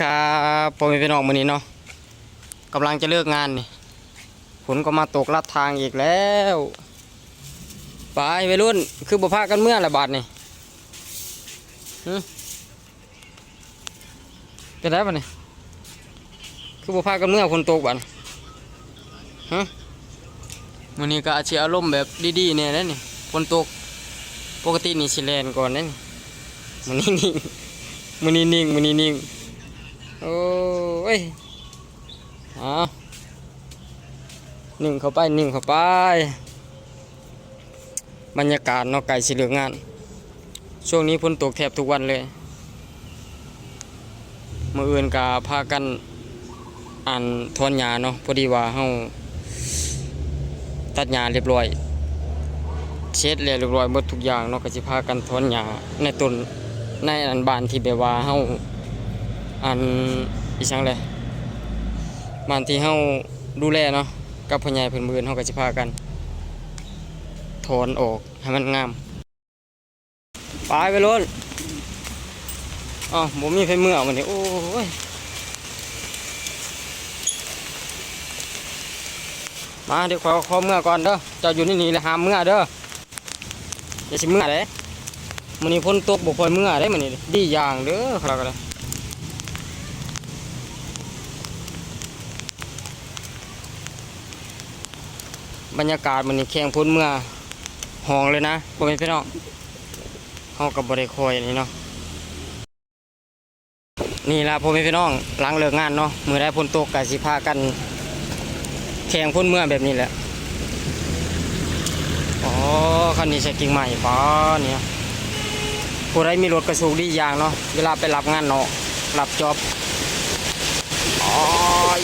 ครับพ่อแม่พี่น้องมือนี้เนาะกำลังจะเลิกงานนี่ฝนก็มาตกลัดทางอีกแล้วไปวัยรุ่นคือบ่พากันเมื่อละบาทนี่เป็นไรปะนี่คือบ่พากันเมื่อฝนตกบานฮะมือนี้ก็อาจสิอารมณ์แบบดีๆเนี่ยแหละนี่ฝนตกปกตินี่สิแล่นก่อนเด้นี่มื้อนี้นิ่งมือนี้นิ่งมือนี้นิ่ง โอ้ยเอาหนึ่งเข้าไปหนึ่งเข้าไป บรรยากาศนอกไก่สิเหลืองงาน ช่วงนี้ฝนตกแทบทุกวันเลยเมื่ออื่นกาพากันอ่านทอนหญ้าเนาะพอดีว่าเฮาตัดหญ้าเรียบร้อย เช็ดเรียบร้อยหมดทุกอย่างเนาะก็สิพากันถอนหญ้าในต้นในอันบานที่แบบว่าเฮา อันอีช่างเลยบ้านที่เฮาดูแลเนาะกับพ่อใหญ่เพิ่นมือนเฮาก็สิพากันถอนออกให้มันงามไปไปโลดอ๋อบ่มีไฟเมื่อวันนี้โอ้ยมาเดี๋ยวขอขอเมื่อก่อนเด้อเจ้าอยู่นี่นี่แหละหามเมื่อเด้ออย่าสิเมื่อเด้มื้อนี้ฝนตกบ่ค่อยเมื่อเด้มื้อนี้ดีอย่างเด้อครับก็เลย บรรยากาศมันนี่แข่งพ้นเมื่อห้องเลยนะบ่เป็นพี่น้องเฮากับบริคอยนี่เนาะนี่ละพ่อแม่พี่น้องหลังเลิกงานเนาะมือได้พ้นตกก็สิพากันแข่งพ้นเมื่อแบบนี้แหละอ๋อคันนี้ใช้กิ่งใหม่ป้าเนี่ยผู้ใดมีรถกระสูกดีอย่างเนาะเวลาไปรับงานเนาะรับจอบอ๋อย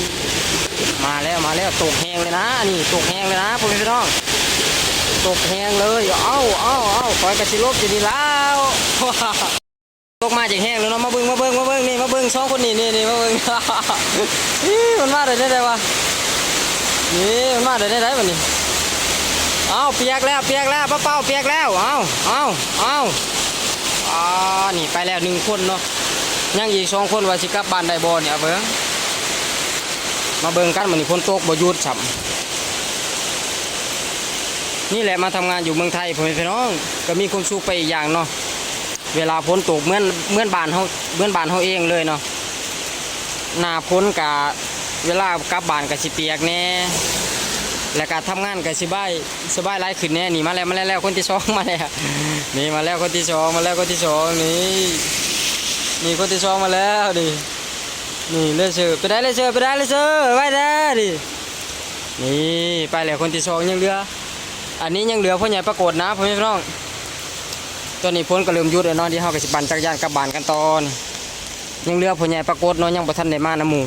มาแล้วมาแล้วตกแหงเลยนะนี่ตกแหงเลยนะพ่อพี่น้องตกแหงเลยเอ้าเอ้าเอ้าคอยกระสิลบอยู่นี่แล้วตกมาจากแห้งแล้วเนาะมาเบิ้งมาเบิ้งมาเบิ้งนี่มาเบิ้งสองคนนี่นี่นี่มาเบิ้งอี้มันมาได้ได้ไดวะนี่มันมาได้ได้ไดวะนี่เอ้าเปียกแล้วเปียกแล้วป้าเป้าเปียกแล้วเอ้าเอ้าเอ้าอ่านี่ไปแล้วหนึ่งคนเนาะยังอีกสองคนว่าสิกลับบ้านได้บ่เนี่ยเบิ้ง มาเบิ่งกันมันนี่ฝนตกบ่ยุดฉ่ำนี่แหละมาทำงานอยู่เมืองไทยพ่อแม่พี่น้องก็มีความสุขไปอีกอย่างเนาะเวลาฝนตกเหมือนเหมือนบ้านเฮาเหมือนบ้านเฮาเองเลยเนาะหน้าฝนกะเวลากลับบ้านก็สิเปียกแน่แล้วก็ทำงานก็สิบายสบายหลายขึ้นแน่นี่มาแล้วมาแล้วคนที่สองมาแล้วนี่มาแล้วคนที่สองมาแล้วคนที่สองนี่นี่คนที่สองมาแล้วดิ นี่เลยเสือไปได้เลยเสือไปได้เลยเสือไปได้ดินี่ไปแล้วคนที่สองยังเหลือ อันนี้ยังเหลือพ่อใหญ่ปรากฏนะพ่อแม่พี่น้องตอนนี้พ้นก็เริ่มยุดแล้วนาะที่เฮาก็สิปั่นจักรยานกับบานกันตอน ยังเหลือพ่อใหญ่ปรากฏนาะยังบ่ทันได้มานะหมู่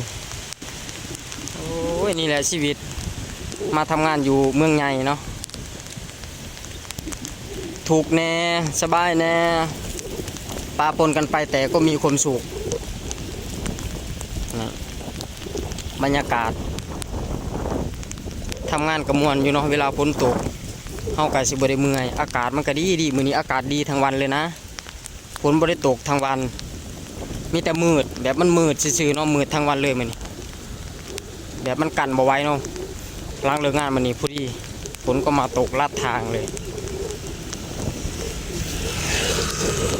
โอ้ยนี่แหละชีวิต มาทำงานอยู่เมืองใหญ่เนาะถูกแน่สบายแน่ปาปนกันไปแต่ก็มีความสุข นี่ บรรยากาศทำงานกับมวนอยู่เนาะเวลาฝนตกเฮาก็สิบ่ได้เมื่อยอากาศมันก็ดีดีมื้อนี้อากาศดีทั้งวันเลยนะฝนบ่ได้ตกทั้งวัน มีแต่มืดแบบมันมืดซื่อๆเนาะมืดทั้งวันเลยมื้อนี้แบบมันกันบ่ไว้เนาะล้างเลิกงานมื้อนี้พอดีฝนก็มาตกลาดทางเลย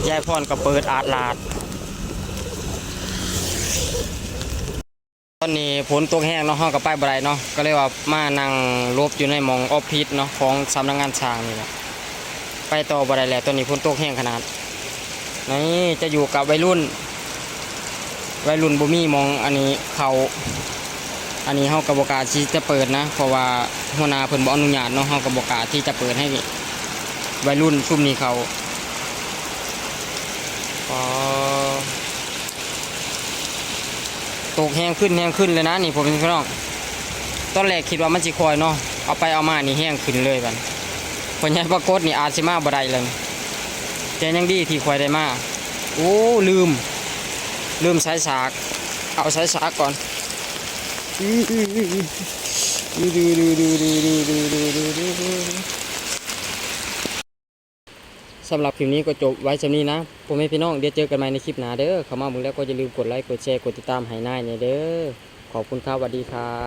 ยายพรก็เปิดอาดลาด อนนี้ฝนตกแห้งเนาะห้องกับป้ายบไรเนาะก็เลยว่ามานั่งลบอยู่ในมองออฟฟิศเนาะของสำนักงานช้างนี่แหละไปต่อบไรแล้วตอนนี้ฝนตกแห้งขนาดนี่จะอยู่กับวัยรุ่นวัยรุ่นบุมีหมองอันนี้เขาอันนี้เฮากับบกาที่จะเปิดนะ เพราะว่าหัวหน้าเพิ่นบ่อนุญาตเนาะเฮากับบกาที่จะเปิดให้วัยรุ่นชุมนี้เขาอ๋อ ตกแห้งขึ้นแห้งขึ้นเลยนะนี่ผมเป็นพี่น้องตอนแรกคิดว่ามันสิคอยเนาะเอาไปเอามานี่แห้งขึ้นเลยกันผลใหญ่ปรากฏนี่อาจสิมาบ่ไดเลยแต่ยังดีที่คอยได้มาโอ้ลืม ลืมสายสาก เอาสายสากก่อนอืออื้ออื้ออื้อดูดูดูดูดูดูดูดูดู สำหรับคลิปนี้ก็จบไว้สำนี้นะผมให้พี่น้องเดี๋ยวเจอกันใหม่ในคลิปหน้าเด้อเข้ามาเบิ่งแล้วก็อย่าลืมกดไลค์กดแชร์กดติดตามให้นายเนี่ยเด้อขอบคุณครับสวัสดีครับ